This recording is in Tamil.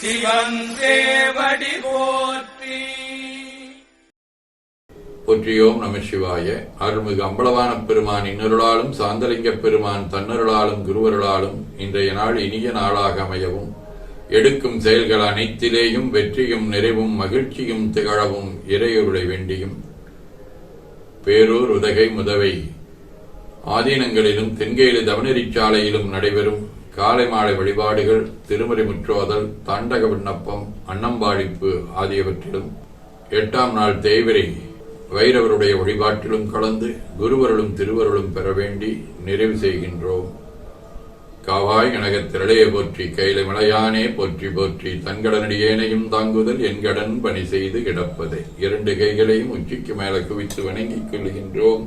சிவன் தேவடி போற்றி. போற்றியோம் நம சிவாய. அருள்மிகு அம்பலவான பெருமான் இன்னருளாலும் சாந்தலிங்க பெருமான் தன்னருளாலும் குருவருளாலும் இன்றைய நாள் இனிய நாளாக அமையவும் எடுக்கும் செயல்கள் அனைத்திலேயும் வெற்றியும் நிறைவும் மகிழ்ச்சியும் திகழவும் இறையொருளை வேண்டியும். பேரூர் உதகை முதவை. ஆதீனங்களிலும் தென்கேலு தவனரிச்சாலையிலும் நடைபெறும் காலை மாலை வழிபாடுகள் திருமறை முற்றோதல் தாண்டக விண்ணப்பம் அன்னம்பாடிப்பு ஆகியவற்றிலும் எட்டாம் நாள் தேய்விரை வைரவருடைய வழிபாட்டிலும் கலந்து குருவருளும் திருவருளும் பெற வேண்டி நிறைவு செய்கின்றோம். காவாய் கனக திரளைய போற்றி கையில மலையானே போற்றி போற்றி தன்கடனடியேனையும் தாங்குதல் என் கடன் பணி செய்து கிடப்பதை. இரண்டு கைகளையும் உச்சிக்கு மேல குவித்து வணங்கிக் கொள்கின்றோம்